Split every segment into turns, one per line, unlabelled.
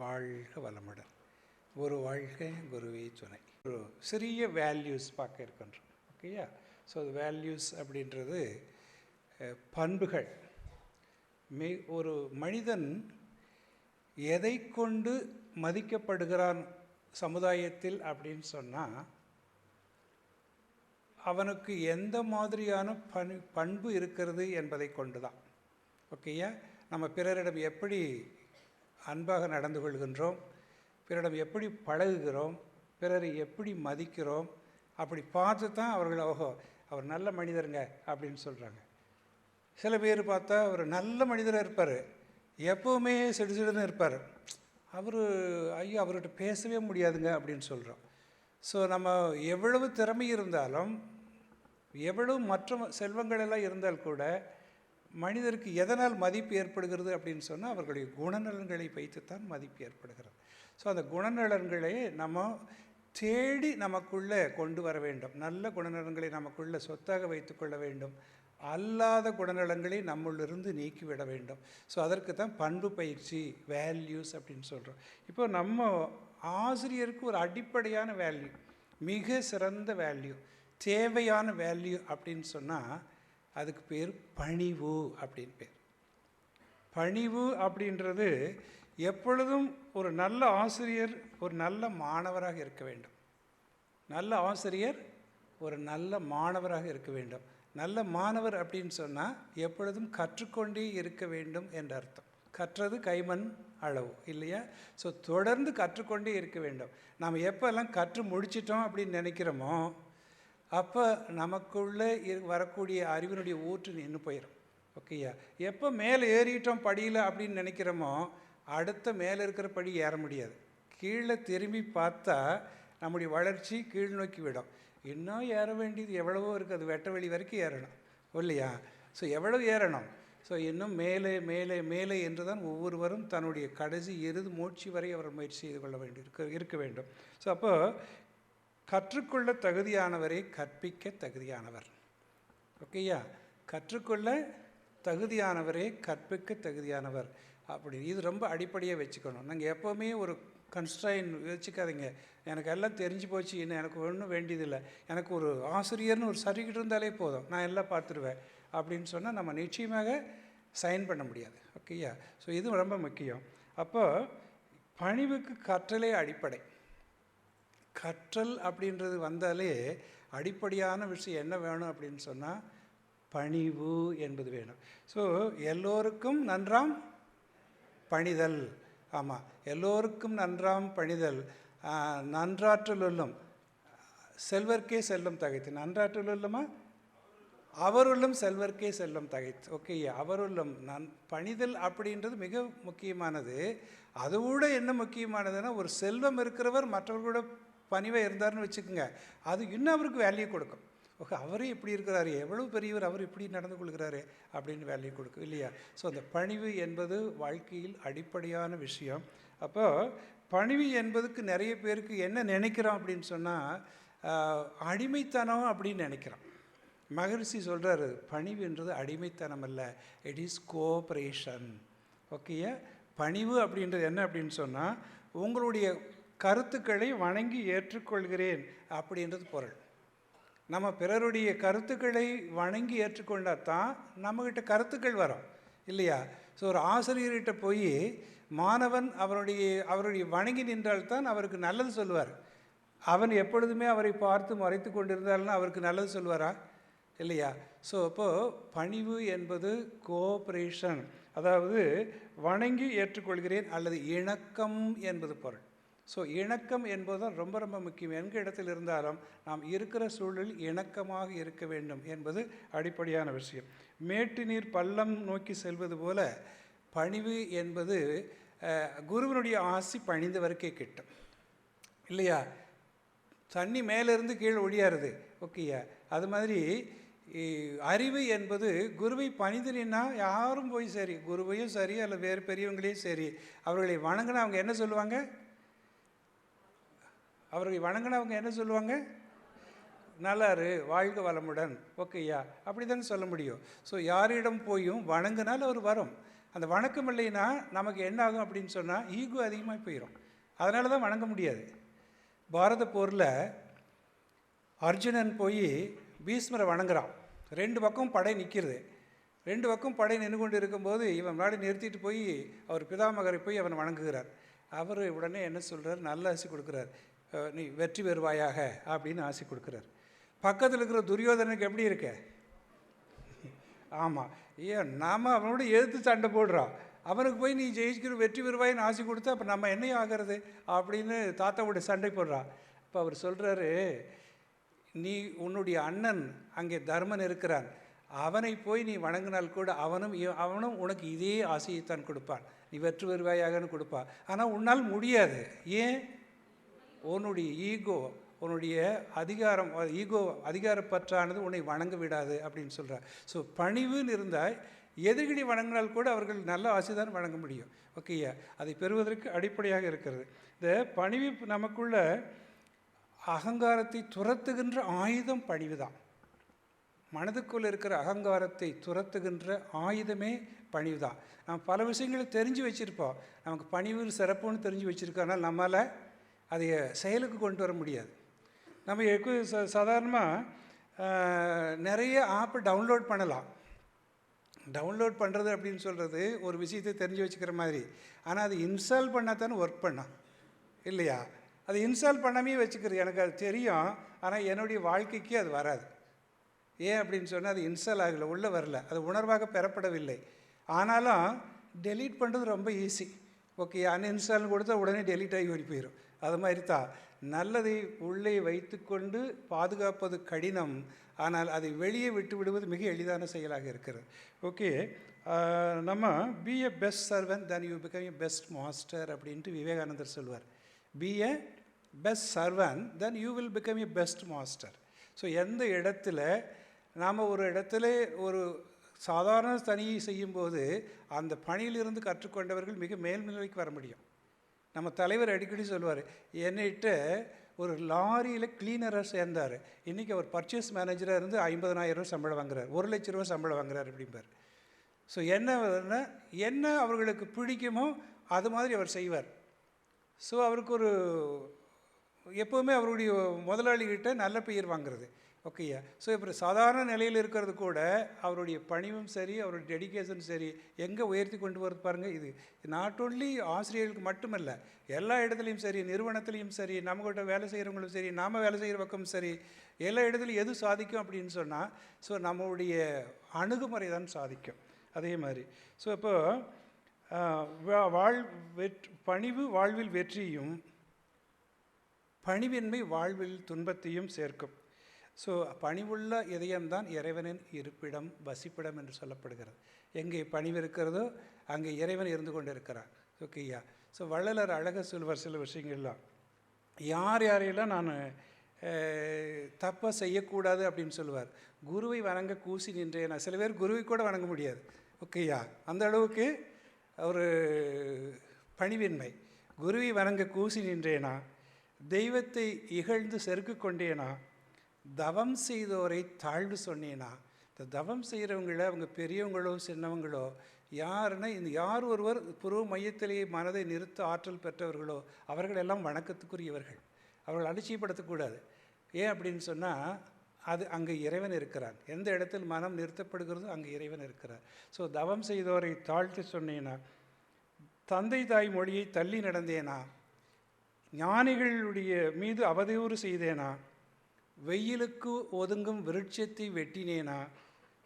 வாழ்க வளமுடன். ஒரு வாழ்க்கை குருவே துணை. ஒரு சிறிய வேல்யூஸ் பார்க்க இருக்கின்றோம். ஓகேயா ஸோ வேல்யூஸ் அப்படின்றது பண்புகள். மே ஒரு மனிதன் எதை கொண்டு மதிக்கப்படுகிறான் சமுதாயத்தில் அப்படின்னு சொன்னால் அவனுக்கு எந்த மாதிரியான பண் பண்பு இருக்கிறது என்பதை கொண்டு தான் ஓகேயா நம்ம பிறரிடம் எப்படி அன்பாக நடந்து கொள்கின்றோம். பிறரிடம் எப்படி பழகுகிறோம் பிறரை எப்படி மதிக்கிறோம் அப்படி பார்த்து தான் அவர்கள் ஓஹோ அவர் நல்ல மனிதருங்க அப்படின்னு சொல்கிறாங்க சில பேர் பார்த்தா அவர் நல்ல மனிதராக இருப்பார். எப்போவுமே சிடுசிடுன்னு இருப்பார். அவர் ஐயோ அவர்கிட்ட பேசவே முடியாதுங்க அப்படின்னு சொல்கிறோம் ஸோ நம்ம எவ்வளவு திறமை இருந்தாலும் எவ்வளவு மற்ற செல்வங்கள் எல்லாம் இருந்தால் கூட மனிதருக்கு எதனால் மதிப்பு ஏற்படுகிறது அப்படின்னு சொன்னால் அவர்களுடைய குணநலன்களை வைத்துத்தான் மதிப்பு ஏற்படுகிறது. ஸோ அந்த குணநலன்களை நம்ம தேடி நமக்குள்ளே கொண்டு வர வேண்டும். நல்ல குணநலன்களை நமக்குள்ளே சொத்தாக வைத்துக்கொள்ள வேண்டும். அல்லாத குணநலங்களை நம்மளிருந்து நீக்கிவிட வேண்டும். ஸோ அதற்கு தான் பண்பு பயிற்சி வேல்யூஸ் அப்படின்னு சொல்கிறோம் இப்போ நம்ம ஆசிரியருக்கு ஒரு அடிப்படையான வேல்யூ மிக சிறந்த வேல்யூ தேவையான வேல்யூ அப்படின்னு சொன்னால் அதுக்கு பேர் பணிவு அப்படின்னு பேர். பணிவு அப்படின்றது எப்பொழுதும் ஒரு நல்ல ஆசிரியர் ஒரு நல்ல மாணவராக இருக்க வேண்டும். நல்ல ஆசிரியர் ஒரு நல்ல மாணவராக இருக்க வேண்டும். நல்ல மாணவர் அப்படின்னு சொன்னால் எப்பொழுதும் கற்றுக்கொண்டே இருக்க வேண்டும் என்ற அர்த்தம். கற்றது கைமண் அளவு இல்லையா? ஸோ தொடர்ந்து கற்றுக்கொண்டே இருக்க வேண்டும். நாம் எப்போல்லாம் கற்று முடிச்சிட்டோம் அப்படின்னு நினைக்கிறோமோ அப்போ நமக்குள்ளே இரு வரக்கூடிய அறிவினுடைய ஊற்று நின்று போயிடும் ஓகேயா? எப்போ மேலே ஏறிட்டோம் படியில் அப்படின்னு நினைக்கிறோமோ அடுத்த மேலே இருக்கிற படி ஏற முடியாது. கீழே திரும்பி பார்த்தா நம்முடைய வளர்ச்சி கீழ் நோக்கி விடும். இன்னும் ஏற வேண்டியது எவ்வளவோ இருக்குது அது வெட்ட வெளி வரைக்கும் ஏறணும். இல்லையா? ஸோ எவ்வளவு ஏறணும்? ஸோ இன்னும் மேலே மேலே மேலே என்று தான் ஒவ்வொருவரும் தன்னுடைய கடைசி இறுதி மூச்சு வரை அவர் முயற்சி செய்து கொள்ள வேண்டி இருக்க இருக்க வேண்டும். ஸோ அப்போ கற்றுக்கொள்ள தகுதியானவரை கற்பிக்க தகுதியானவர். ஓகேயா கற்றுக்கொள்ள தகுதியானவரே கற்பிக்க தகுதியானவர். அப்படி இது ரொம்ப அடிப்படையாக வச்சுக்கணும். நாங்கள் எப்போவுமே ஒரு கன்ஸ்ட்ரைன் வச்சுக்காதீங்க. எனக்கு எல்லாம் தெரிஞ்சு போச்சு இன்னும் எனக்கு ஒன்றும் வேண்டியதில்லை. எனக்கு ஒரு ஆசிரியர்னு ஒரு சர்டிஃபிகேட் இருந்தாலே போதும். நான் எல்லாம் பார்த்துருவேன். அப்படின்னு சொன்னால் நம்ம நிச்சயமாக சைன் பண்ண முடியாது. ஓகேயா ஸோ இது ரொம்ப முக்கியம். அப்போது பணிவுக்கு கற்றலே அடிப்படை. கற்றல் அப்படின்றது வந்தாலே அடிப்படையான விஷயம் என்ன வேணும் அப்படின்னு சொன்னால் பணிவு என்பது வேணும். ஸோ எல்லோருக்கும் நன்றாம் பணிதல். ஆமாம் எல்லோருக்கும் நன்றாம் பணிதல். ஆஹ், நன்றாற்றலுள்ளும் செல்வர்க்கே செல்லும் தகைத்து. நன்றாற்றல் உள்ளமா? அவருள்ளும் செல்வர்க்கே செல்லும் தகைத்து. ஓகே அவருள்ளும். நன் பணிதல் அப்படின்றது மிக முக்கியமானது. அதோட என்ன முக்கியமானதுன்னா ஒரு செல்வம் இருக்கிறவர் மற்றவர்களோட பணிவாக இருந்தார்னு வச்சுக்கோங்க. அது இன்னும் அவருக்கு வேல்யூ கொடுக்கும். ஓகே அவரே இப்படி இருக்கிறாரு எவ்வளோ பெரியவர் அவர் இப்படி நடந்து கொள்கிறாரு அப்படின்னு வேல்யூ கொடுக்கும் இல்லையா? ஸோ அந்த பணிவு என்பது வாழ்க்கையில் அடிப்படையான விஷயம். அப்போ பணிவு என்பதுக்கு நிறைய பேருக்கு என்ன நினைக்கிறோம் அப்படின்னு சொன்னால் அடிமைத்தனம் அப்படின்னு நினைக்கிறோம். மகரிஷி சொல்கிறாரு பணிவுன்றது அடிமைத்தனம் அல்ல இட் இஸ் கோஆப்ரேஷன் ஓகேயா பணிவு அப்படின்றது என்ன அப்படின்னு சொன்னால் உங்களுடைய கருத்துக்களை வணங்கி ஏற்றுக்கொள்கிறேன் அப்படின்றது பொருள். நம்ம பிறருடைய கருத்துக்களை வணங்கி ஏற்றுக்கொண்டால் தான் நம்மக்கிட்ட கருத்துக்கள் வரும் இல்லையா? ஸோ ஒரு ஆசிரியர்கிட்ட போய் மாணவன் அவருடைய அவருடைய வணங்கி நின்றால்தான் அவருக்கு நல்லது சொல்லுவார். அவன் எப்பொழுதுமே அவரை பார்த்து மறைத்து கொண்டிருந்தால்னா அவருக்கு நல்லது சொல்வாரா இல்லையா? ஸோ அப்போது பணிவு என்பது கோஆப்ரேஷன் அதாவது வணங்கி ஏற்றுக்கொள்கிறேன் அல்லது இணக்கம் என்பது பொருள். ஸோ இணக்கம் என்பது தான் ரொம்ப ரொம்ப முக்கியம். எங்க இடத்தில் இருந்தாலும் நாம் இருக்கிற சூழலில் இணக்கமாக இருக்க வேண்டும் என்பது அடிப்படையான விஷயம். மேட்டு நீர் பள்ளம் நோக்கி செல்வது போல பணிவு என்பது குருவினுடைய ஆசி பணிந்தவருக்கே கிட்டும். இல்லையா? தண்ணி மேலேருந்து கீழே ஒடியாருது. ஓகேயா? அது மாதிரி அறிவு என்பது குருவை பணிந்தினா யாரும் போய் சரி குருவையும் சரி அல்ல வேறு பெரியவங்களையும் சரி அவர்களை வணங்கினா அவங்க என்ன சொல்லுவாங்க? அவர்களை வணங்கினவங்க என்ன சொல்லுவாங்க? நல்லாரு வாழ்க வளமுடன். ஓகேயா? அப்படி தானே சொல்ல முடியும். ஸோ யாரிடம் போயும் வணங்கினால் அவர் வரும். அந்த வணக்கம் இல்லைன்னா நமக்கு என்ன ஆகும் அப்படின்னு சொன்னால் ஈகோ அதிகமாக போயிடும் அதனால தான் வணங்க முடியாது. பாரத போரில் அர்ஜுனன் போய் பீஷ்மரை வணங்குறான். ரெண்டு பக்கம் படை நிற்கிறது ரெண்டு பக்கம் படை நின்று கொண்டு இருக்கும்போது இவன் முன்னாடி நிறுத்திட்டு போய் அவர் பிதாமகரை போய் அவன் வணங்குகிறார். அவர் உடனே என்ன சொல்கிறார் நல்ல அரிசி கொடுக்குறார். நீ வெற்றி பெறுவாயாக அப்படின்னு ஆசை கொடுக்குறார். பக்கத்தில் இருக்கிற துரியோதனுக்கு எப்படி இருக்க? ஆமாம் ஏன் நாம் அவனோட எதிர்த்து சண்டை போடுறான் அவனுக்கு போய் நீ ஜெயிக்கிற வெற்றி பெறுவாயின்னு ஆசை கொடுத்தா அப்போ நம்ம என்ன ஆகிறது? அப்படின்னு தாத்தாவோட சண்டை போடுறான் அப்போ அவர் சொல்கிறாரு நீ உன்னுடைய அண்ணன் அங்கே தர்மன் இருக்கிறான். அவனை போய் நீ வணங்கினால் கூட அவனும் அவனும் உனக்கு இதே ஆசையைத்தான் கொடுப்பான். நீ வெற்றி பெறுவாயாகன்னு கொடுப்பான். ஆனால் உன்னால் முடியாது. ஏன்? உன்னுடைய ஈகோ உன்னுடைய அதிகாரம் ஈகோ அதிகாரப்பற்றானது உன்னை வணங்க விடாது அப்படின்னு சொல்கிறார் ஸோ பணிவுன்னு இருந்தால் எதிரிகளை வணங்கினால் கூட அவர்கள் நல்ல ஆசை தான் வழங்க முடியும். ஓகேயா அதை பெறுவதற்கு அடிப்படையாக இருக்கிறது. இந்த பணிவு நமக்குள்ள அகங்காரத்தை துரத்துகின்ற ஆயுதம் பணிவு தான். மனதுக்குள் இருக்கிற அகங்காரத்தை துரத்துகின்ற ஆயுதமே பணிவு தான். நம்ம பல விஷயங்களை தெரிஞ்சு வச்சுருப்போம். நமக்கு பணிவு சிறப்புன்னு தெரிஞ்சு வச்சுருக்கோம். ஆனால் நம்மளால் அதை செயலுக்கு கொண்டு வர முடியாது. நம்ம எக்கு ச சாதாரணமாக நிறைய ஆப்பை டவுன்லோட் பண்ணலாம். டவுன்லோட் பண்ணுறது அப்படின்னு சொல்கிறது ஒரு விஷயத்தை தெரிஞ்சு வச்சுக்கிற மாதிரி. ஆனால் அது இன்ஸ்டால் பண்ணால் தானே ஒர்க் பண்ணாம். இல்லையா? அது இன்ஸ்டால் பண்ணாமே வச்சுக்கிறது. எனக்கு அது தெரியும். ஆனால் என்னுடைய வாழ்க்கைக்கு அது வராது. ஏன் அப்படின்னு சொன்னால் அது இன்ஸ்டால் ஆகலை உள்ளே வரல. அது உணர்வாக பெறப்படவில்லை. ஆனாலும் டெலீட் பண்ணுறது ரொம்ப ஈஸி ஓகே அன்இன்ஸ்டால்னு கொடுத்தா உடனே டெலீட் ஆகி ஓடி போயிடும் அது மாதிரி தான் நல்லதை உள்ளே வைத்துக்கொண்டு பாதுகாப்பது கடினம் ஆனால் அதை வெளியே விட்டு விடுவது மிக எளிதான செயலாக இருக்கிறது. ஓகே. நம்ம be a best servant then you become a best master அப்படின்ட்டு விவேகானந்தர் சொல்வார். Be a best servant then you will become a best master so எந்த இடத்துல நாம் ஒரு இடத்துல ஒரு சாதாரண தனியை செய்யும்போது அந்த பணியிலிருந்து கற்றுக்கொண்டவர்கள் மிக மேல்நிலைக்கு வர முடியும். நம்ம தலைவர் அடிக்கடி சொல்லுவார் என்னிட்டு ஒரு லாரியில் கிளீனராக சேர்ந்தார். இன்றைக்கி அவர் பர்ச்சேஸ் மேனேஜராக இருந்து ஐம்பதனாயிரம் ரூபா சம்பளம் வாங்குறார். ஒரு லட்ச ரூபா சம்பளம் வாங்குறார் அப்படிம்பார். ஸோ என்ன என்ன அவர்களுக்கு பிடிக்குமோ அது மாதிரி அவர் செய்வார். ஸோ அவருக்கு ஒரு எப்போவுமே அவருடைய முதலாளிகிட்ட நல்ல பெயர் வாங்குறது. ஓகேயா ஸோ இப்போ சாதாரண நிலையில் இருக்கிறது கூட அவருடைய பணிவும் சரி அவருடைய டெடிக்கேஷன் சரி எங்கே உயர்த்தி கொண்டு வரது பாருங்கள் இது நாட் ஓன்லி ஆசிரியர்களுக்கு மட்டுமல்ல எல்லா இடத்துலையும் சரி நிறுவனத்துலேயும் சரி நம்மகிட்ட வேலை செய்கிறவங்களும் சரி நாம் வேலை செய்கிற பக்கம் சரி எல்லா இடத்துலையும் எது சாதிக்கும் அப்படின்னு சொன்னால் ஸோ நம்மளுடைய அணுகுமுறை தான் சாதிக்கும். அதே மாதிரி. ஸோ இப்போ வாழ் வெற் பணிவு வாழ்வில் வெற்றியும் பணிவின்மை வாழ்வில் துன்பத்தையும் சேர்க்கும். ஸோ பணிவுள்ள இதயம்தான் இறைவனின் இருப்பிடம் வசிப்பிடம் என்று சொல்லப்படுகிறது. எங்கே பணிவு இருக்கிறதோ அங்கே இறைவன் இருந்து கொண்டு இருக்கிறார் ஓகேயா ஸோ வள்ளலர் அழக சொல்வார் சில விஷயங்கள்லாம். யார் யாரையெல்லாம் நான் தப்பாக செய்யக்கூடாது அப்படின்னு சொல்லுவார். குருவை வணங்க கூசி நின்றேன். சில பேர் குருவை கூட வணங்க முடியாது. ஓகேயா அந்த அளவுக்கு ஒரு பணிவின்மை. குருவை வணங்க கூசி நின்றேனா? தெய்வத்தை இகழ்ந்து செருக்கு கொண்டேனா? தவம் செய்தோரை தாழ்வு சொன்னேனா? இந்த தவம் செய்கிறவங்கள அவங்க பெரியவங்களோ சின்னவங்களோ யாருன்னா இந்த யார் ஒருவர் புருவ மையத்திலேயே மனதை நிறுத்த ஆற்றல் பெற்றவர்களோ அவர்கள் எல்லாம் வணக்கத்துக்குரியவர்கள். அவர்கள் அலட்சியப்படுத்தக்கூடாது ஏன் அப்படின்னு சொன்னால் அது அங்கே இறைவன் இருக்கிறான் எந்த இடத்தில் மனம் நிறுத்தப்படுகிறதோ அங்கே இறைவன் இருக்கிறார். ஸோ தவம் செய்தோரை தாழ்த்து சொன்னேன்னா தந்தை தாய் மொழியை தள்ளி நடந்தேனா? ஞானிகளுடைய மீது அவதூறு செய்தேனா? வெயிலுக்கு ஒதுங்கும் விருட்சத்தை வெட்டினேனா?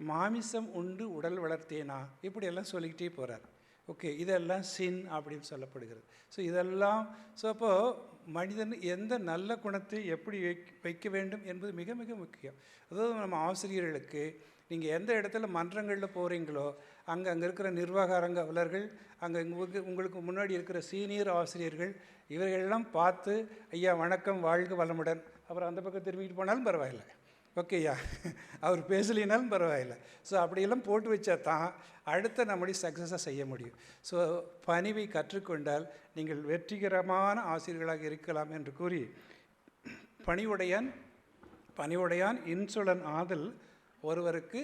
மாமிசம் உண்டு உடல் வளர்த்தேனா? இப்படியெல்லாம் சொல்லிக்கிட்டே போகிறார் ஓகே இதெல்லாம் சின் அப்படின்னு சொல்லப்படுகிறது. ஸோ இதெல்லாம் ஸோ அப்போது மனிதன் எந்த நல்ல குணத்தை எப்படி வைக்க வேண்டும் என்பது மிக மிக முக்கியம். அதாவது நம்ம ஆசிரியர்களுக்கு நீங்கள் எந்த இடத்துல மன்றங்களில் போகிறீங்களோ அங்கே அங்கே இருக்கிற நிர்வாக அரங்கவலர்கள் அங்கே உங்களுக்கு உங்களுக்கு முன்னாடி இருக்கிற சீனியர் ஆசிரியர்கள் இவர்களெல்லாம் பார்த்து ஐயா வணக்கம் வாழ்க வளமுடன். அப்புறம் அந்த பக்கம் திரும்பிட்டு போனாலும் பரவாயில்லை. ஓகேயா அவர் பேசலினாலும் பரவாயில்லை. ஸோ அப்படியெல்லாம் போட்டு வச்சா தான் அடுத்த நம்முடைய சக்ஸஸாக செய்ய முடியும். ஸோ பணிவை கற்றுக்கொண்டால் நீங்கள் வெற்றிகரமான ஆசிரியர்களாக இருக்கலாம் என்று கூறி பணிவுடையான் பணிவுடையான் இன்சுலன் ஆதல் ஒருவருக்கு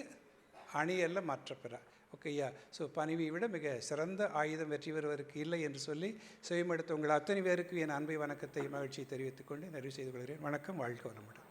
அணியல்ல மாற்றப்பெறார். கையா ஸோ பணிவை விட மிக சிறந்த ஆயுதம் வெற்றி பெறுவதற்கு இல்லை என்று சொல்லி சுயமெடுத்த உங்கள் அத்தனை பேருக்கு என் அன்பை வணக்கத்தை மகிழ்ச்சியை தெரிவித்துக் கொண்டு நிறைவு செய்து கொள்கிறேன். வணக்கம் வாழ்க்கை வளமுடன்.